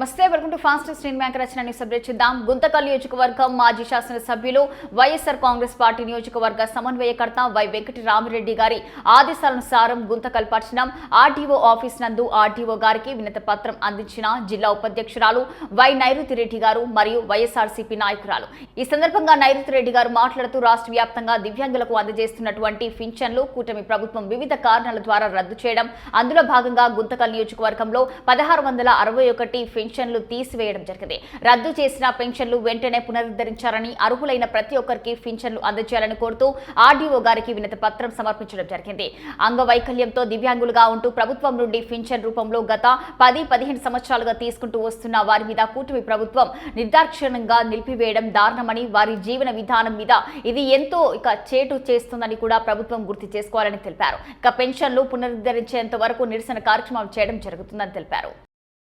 నమస్తే welcome to fastest నేను bank news update చేద్దాం. గుంతకల్ నియోజకవర్గం మాజీ శాసనసభ్యులు వైఎస్ఆర్ కాంగ్రెస్ పార్టీ నియోజకవర్గ సమన్వయకర్త వై వెంకటరామిరెడ్డి గారి ఆదేశాలనుసారం గుంతకల్ పట్టణం ఆర్టీఓ ఆఫీస్ నందు ఆర్టీఓ గారికి వినత పత్రం అందించిన జిల్లా ఉపాధ్యక్షురాలు వై నైరుతి రెడ్డి గారు మరియు వైఎస్ఆర్సీపీ నాయకురాలు. ఈ సందర్భంగా నైరుతి రెడ్డి గారు మాట్లాడుతూ రాష్ట్ర వ్యాప్తంగా దివ్యాంగులకు అందజేస్తున్నటువంటి పింఛన్లు కూటమి ప్రభుత్వం వివిధ కారణాల ద్వారా రద్దు చేయడం అందులో భాగంగా గుంతకల్ నియోజకవర్గంలో పదహారు వందల అరవై ఒకటి పెన్షన్లు తీసివేయడం జరిగింది. రద్దు చేసిన పెన్షన్లు వెంటనే పునరుద్ధరించాలని అర్హులైన ప్రతి ఒక్కరికి పెన్షన్లు అందజేయాలని కోరుతూ ఆర్డీఓ గారికి వినతి పత్రం సమర్పించడం జరిగింది. అంగవైకల్యంతో దివ్యాంగులుగా ఉంటూ ప్రభుత్వం నుండి పెన్షన్ రూపంలో గత పది పదిహేను సంవత్సరాలుగా తీసుకుంటూ వస్తున్న వారి మీద కూటమి ప్రభుత్వం నిర్దాక్షిణ్యంగా నిలిపివేయడం దారుణమని వారి జీవన విధానం మీద ఇది ఎంతో ఇక చేటు చేస్తుందని కూడా ప్రభుత్వం గుర్తు చేసుకోవాలని తెలిపారు. ఇక పెన్షన్లు పునరుద్ధరించేంత వరకు నిరసన కార్యక్రమం చేయడం జరుగుతుందని తెలిపారు.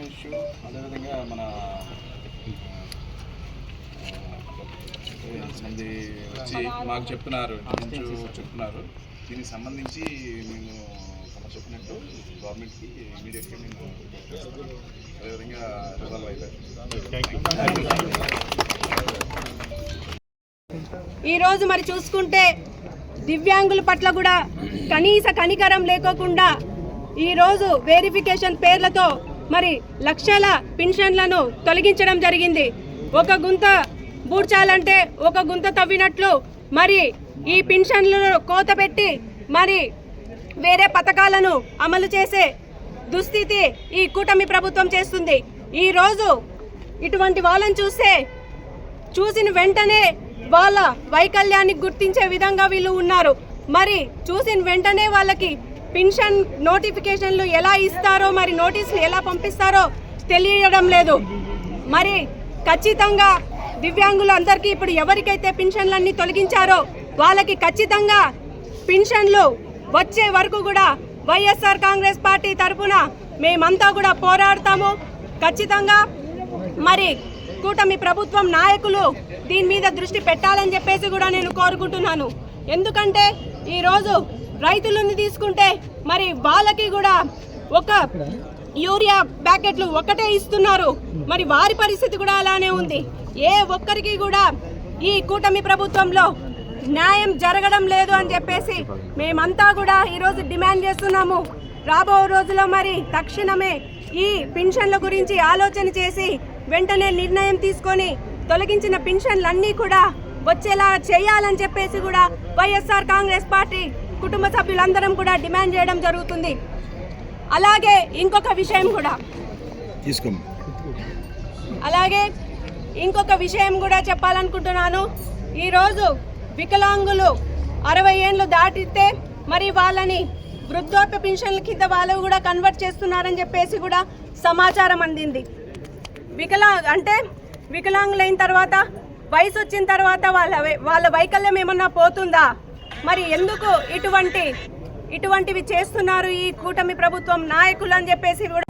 ఇష్యూ అదేవిధంగా మన మంది వచ్చి మాకు చెప్తున్నారు చెప్తున్నారు. దీనికి సంబంధించి మేము తమ చెప్పినట్టు గవర్నమెంట్కి ఇమీడియట్గా మేము అదేవిధంగా రిజాల్వ్ ఈరోజు మరి చూసుకుంటే దివ్యాంగుల పట్ల కూడా కనీస కనికరం లేకోకుండా ఈరోజు వెరిఫికేషన్ పేర్లతో మరి లక్షల పెన్షన్లను తొలగించడం జరిగింది. ఒక గుంత బూడ్చాలంటే ఒక గుంత తవ్వినట్లు మరి ఈ పెన్షన్లను కోత పెట్టి మరి వేరే పథకాలను అమలు చేసే దుస్థితి ఈ కూటమి ప్రభుత్వం చేస్తుంది. ఈరోజు ఇటువంటి వాళ్ళని చూస్తే చూసిన వెంటనే వాళ్ళ వైకల్యాన్ని గుర్తించే విధంగా వీళ్ళు ఉన్నారు. మరి చూసిన వెంటనే వాళ్ళకి పెన్షన్ నోటిఫికేషన్లు ఎలా ఇస్తారో మరి నోటీసులు ఎలా పంపిస్తారో తెలియడం లేదు. మరి ఖచ్చితంగా దివ్యాంగులందరికీ ఇప్పుడు ఎవరికైతే పెన్షన్లన్నీ తొలగించారో వాళ్ళకి ఖచ్చితంగా పెన్షన్లు వచ్చే వరకు కూడా వైఎస్ఆర్ కాంగ్రెస్ పార్టీ తరఫున మేమంతా కూడా పోరాడతాము. ఖచ్చితంగా మరి కూటమి ప్రభుత్వం నాయకులు దీని మీద దృష్టి పెట్టాలని చెప్పేసి కూడా నేను కోరుకుంటున్నాను. ఎందుకంటే ఈరోజు రైతులను తీసుకుంటే మరి వాళ్ళకి కూడా ఒక యూరియా ప్యాకెట్లు ఒకటే ఇస్తున్నారు. మరి వారి పరిస్థితి కూడా అలానే ఉంది. ఏ ఒక్కరికి కూడా ఈ కూటమి ప్రభుత్వంలో న్యాయం జరగడం లేదు అని చెప్పేసి మేమంతా కూడా ఈరోజు డిమాండ్ చేస్తున్నాము. రాబో రోజుల్లో మరి తక్షణమే ఈ పెన్షన్ల గురించి ఆలోచన చేసి వెంటనే నిర్ణయం తీసుకొని తొలగించిన పెన్షన్లన్నీ కూడా వచ్చేలా చేయాలని చెప్పేసి కూడా వైఎస్ఆర్ కాంగ్రెస్ పార్టీ కుటుంబ సభ్యులందరం కూడా డిమాండ్ చేయడం జరుగుతుంది. అలాగే ఇంకొక విషయం కూడా. అలాగే ఇంకొక విషయం కూడా చెప్పాలనుకుంటున్నాను. ఈరోజు వికలాంగులు అరవై ఏండ్లు దాటితే మరి వాళ్ళని వృద్ధాప్య పెన్షన్ల కింద వాళ్ళు కూడా కన్వర్ట్ చేస్తున్నారని చెప్పేసి కూడా సమాచారం అందింది. వికలా అంటే వికలాంగులైన తర్వాత వయసు వచ్చిన తర్వాత వాళ్ళ వాళ్ళ వైకల్యం ఏమన్నా పోతుందా? మరి ఎందుకు ఇటువంటి ఇటువంటివి చేస్తున్నారు ఈ కూటమి ప్రభుత్వం నాయకులు అని చెప్పేసి కూడా